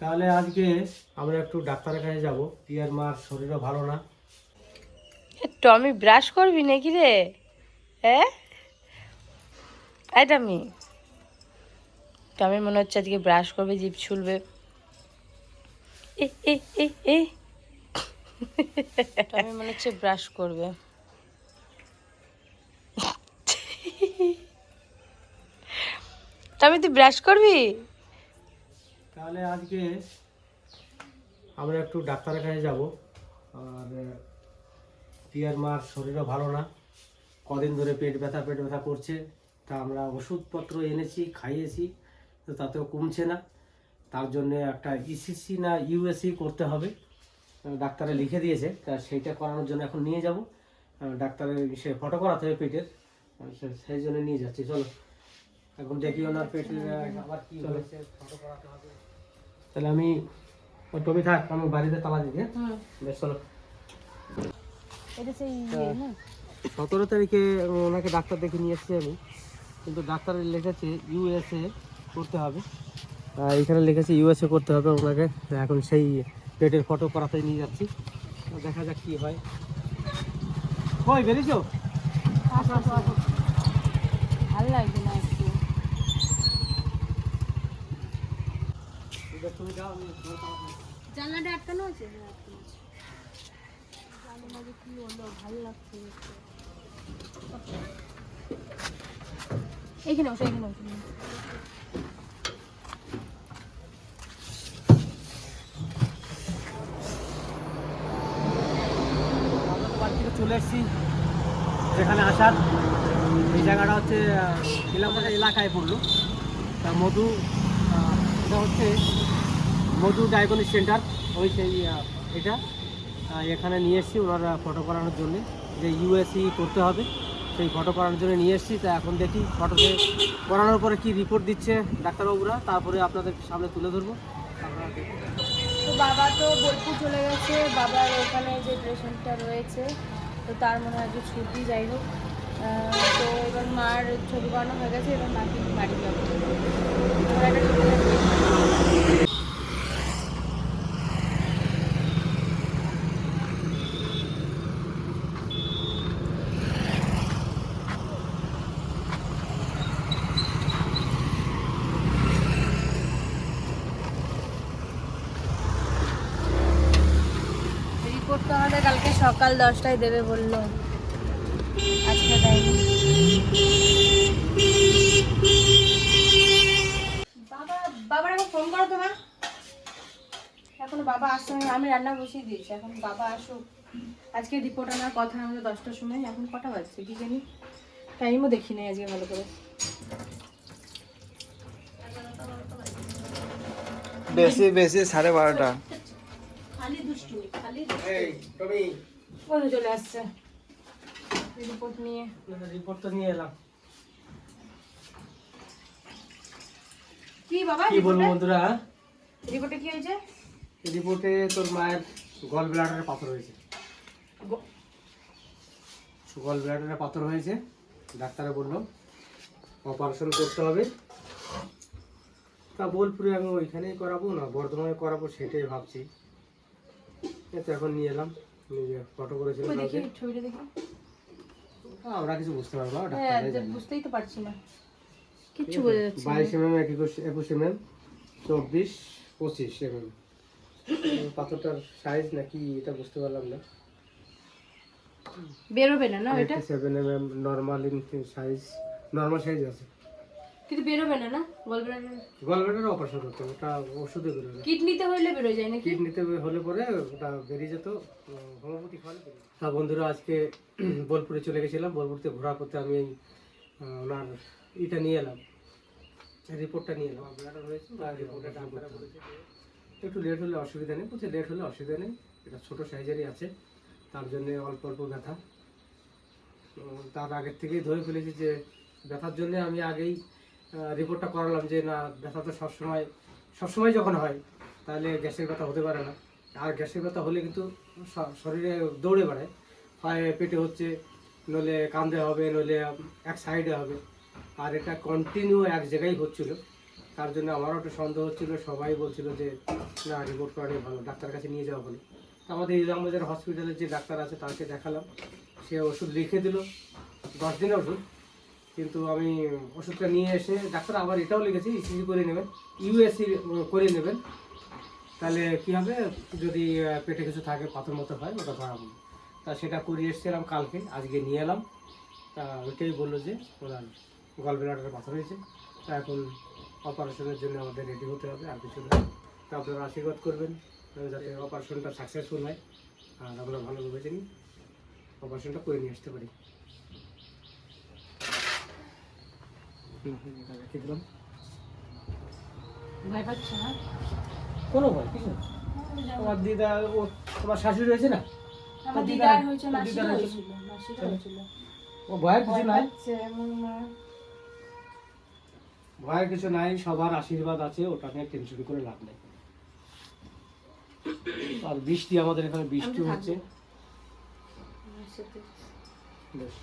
তাহলে আজকে আমরা একটু ডাক্তারের কাছে যাব। পিয়ার মার শরীরও ভালো না। টমি ব্রাশ করবি নাকি রে? হ্যাঁ টমি। টমি, মনে হচ্ছে আজকে ব্রাশ করবে, জিভ ছুলবে। টমি, মনে হচ্ছে ব্রাশ করবে। টমি, তুই ব্রাশ করবি? তাহলে আজকে আমরা একটু ডাক্তারের কাছে যাব। আর পিয়ার মার শরীরও ভালো না। কদিন ধরে পেট ব্যথা পেট ব্যথা করছে। তা আমরা ওষুধপত্র এনেছি খাইয়েছি তো তাতেও কমছে না। তার জন্য একটা ইসিসি না ইউএসসি করতে হবে। ডাক্তারে লিখে দিয়েছে। তা সেইটা করানোর জন্য এখন নিয়ে যাব। ডাক্তারের সে ফটো করাতে হবে পেটের। সেই জন্য নিয়ে যাচ্ছি। চলো এখন দেখি ওনার পেটের আবার কি হয়েছে ফটো করাতে হবে। তাহলে আমি টবি থাক আমি বাড়িতে তালা দিই হ্যাঁ? বেশ চলো। ইয়ে না সতেরো তারিখে ওনাকে ডাক্তার দেখে নিয়ে এসেছি আমি। কিন্তু ডাক্তারের লিখেছে ইউএসএ করতে হবে। আর এখানে লিখেছে ইউএসএ করতে হবে ওনাকে। এখন সেই পেটের ফটো করাতে নিয়ে যাচ্ছি। দেখা যাক কি হয়। কই বেরিয়েছো? ভালো লাগবে না একটু তুমি যাও আমি জানলাটা ভালো লাগছে এইখানে চলে এসেছি, যেখানে আসার। এই জায়গাটা হচ্ছে এলাকায় পড়ল। তা মধু এটা হচ্ছে মধু ডায়াগনিক সেন্টার ওই সেই এটা এখানে নিয়ে এসেছি ওনারা ফটো করানোর জন্য। যে ইউএসসি করতে হবে, সেই ফটো করানোর জন্য নিয়ে এসেছি। তা এখন দেখি ফটোতে করানোর পরে কি রিপোর্ট দিচ্ছে ডাক্তারবাবুরা। তারপরে আপনাদের সামনে তুলে ধরবো। তো বাবা তো বোলপুর চলে গেছে। বাবার ওখানে যে পেশেন্টটা রয়েছে, তো তার মনে হয় যে ছুটি, যাই হোক। তো এবার মার ছবি করানো হয়ে গেছে। এবার মাকে বাড়ি যাব ওরা একটা রিপোর্ট রিপোর্ট তো আমাদের কালকে সকাল দশটায় দেবে বলল। আজকে দেয়নি বাবা বাবার এখন ফোন করো তোমার এখন বাবা আসছে না, আমি রান্না বসিয়ে দিয়েছি এখন বাবা আসুক। আজকে রিপোর্ট আনার কথা আমাদের দশটার সময় এখন কটা বাজছে কি জানি। টাইমও দেখি নাই আজকে ভালো করে। বেশি বেশি সাড়ে বারোটা। খালি দুষ্টুমি খালি এই টমি। কোথায় চলে আসছে? রিপোর্ট নিয়ে। রিপোর্ট তো নিয়ে এলাম। কি বাবা কি বলব বন্ধুরা? রিপোর্টে কি হয়েছে? রিপোর্টে তোর মায়ের গল ব্লাডারে পাথর হয়েছে। গল ব্লাডারে পাথর হয়েছে ডাক্তারে বলল। অপারেশন করতে হবে। তা বোলপুরে আমি ওইখানেই করাবো না বর্ধমানে করাবো সেটাই ভাবছি। তো এখন নিয়ে এলাম। নিজে ফটো করেছিল ওই দেখি ছবিটা দেখি। আমরা কিছু বুঝতে পারব না হ্যাঁ। বুঝতেই তো পারছি না। কিচ্ছু বোঝা যাচ্ছে না। বাইশ এমএম একুশ একুশ এমএম চব্বিশ পঁচিশ এমএম। পাথরটার সাইজ নাকি এটা বুঝতে পারলাম না। বেরোবে না না ওইটা seven mm normal in size normal size আছে। কিন্তু বেরোবে না না? গলব্লাডার অপারেশন করতে হবে ওটা ওষুধে বেরোবে কিডনিতে হইলে বেরোয় যায় নাকি? কিডনিতে হলে পরে ওটা বেরিয়ে যেত হোমিওপ্যাথি খাওয়ালে বেরিয়ে হ্যাঁ বন্ধুরা আজকে বোলপুরে চলে গেছিলাম বোলপুরতে ঘোরা করতে আমি ওনার ইটা নিয়ে এলাম রিপোর্টটা নিয়ে এলাম। ব্লাডার হয়েছে রিপোর্টটা ডাক্তাররা বলেছে একটু লেট হলে অসুবিধা নেই বলছে লেট হলে অসুবিধা নেই এটা ছোটো সাইজেরই আছে তার জন্য অল্প অল্প ব্যথা। তার আগের থেকেই ধরে ফেলেছি যে ব্যথার জন্য আমি আগেই রিপোর্টটা করালাম যে, না, ব্যথা তো সবসময় সবসময় যখন হয়, তাহলে গ্যাসের ব্যথা হতে পারে না। আর গ্যাসের ব্যথা হলে কিন্তু শরীরে দৌড়ে বেড়ায়। হয় পেটে হচ্ছে নলে কান্দে হবে নলে এক সাইডে হবে। আর এটা কন্টিনিউ এক জায়গায় হচ্ছিল। তার জন্য আমারও একটু সন্দেহ হচ্ছিল। সবাই বলছিল যে, না রিপোর্ট করাটাই ভালো, ডাক্তার কাছে নিয়ে যাওয়া ভালো। আমাদের ইলামবাজার হসপিটালে যে ডাক্তার আছে, তাকে দেখালাম। সে ওষুধ লিখে দিল। দশ দিনের ওষুধ। কিন্তু আমি ওষুধটা নিয়ে এসে ডাক্তার আবার এটাও লিখেছি ইসিজি করে নেবেন ইউএসসি করে নেবেন। তাহলে কি হবে, যদি পেটে কিছু থাকে, পাথর মতো হয়, ওটা ধরা। তা সেটা করিয়ে এসেছিলাম কালকে, আজকে নিয়ে এলাম। তা ওইটাই বলল যে ওনার গলব্লাডারে পাথর হয়েছে। তা এখন অপারেশনের জন্য আমাদের রেডি হতে হবে, আর কিছু না। তা আপনারা আশীর্বাদ করবেন যাতে অপারেশনটা সাকসেসফুল হয়। আর আমরা ভালো ভেবেছি অপারেশনটা করে নিয়ে আসতে পারি। হুম, হুম, এটা রেখে দিলাম। ভয় পাচ্ছে না? কোনো ভয় কিছু না। তোমার দিদা ও তোমার শাশুড়ি হয়েছে না? আমার দিদার- দিদার হয়েছে মাসির হয়েছিল মাসির হয়েছিল। ও ভয়ের কিছু নাই? ভয়ের কিছু নাই সবার আশীর্বাদ আছে ওটা নিয়ে টেনশন করে লাভ নেই। আর বৃষ্টি আমাদের এখানে বৃষ্টি হচ্ছে। বেশ।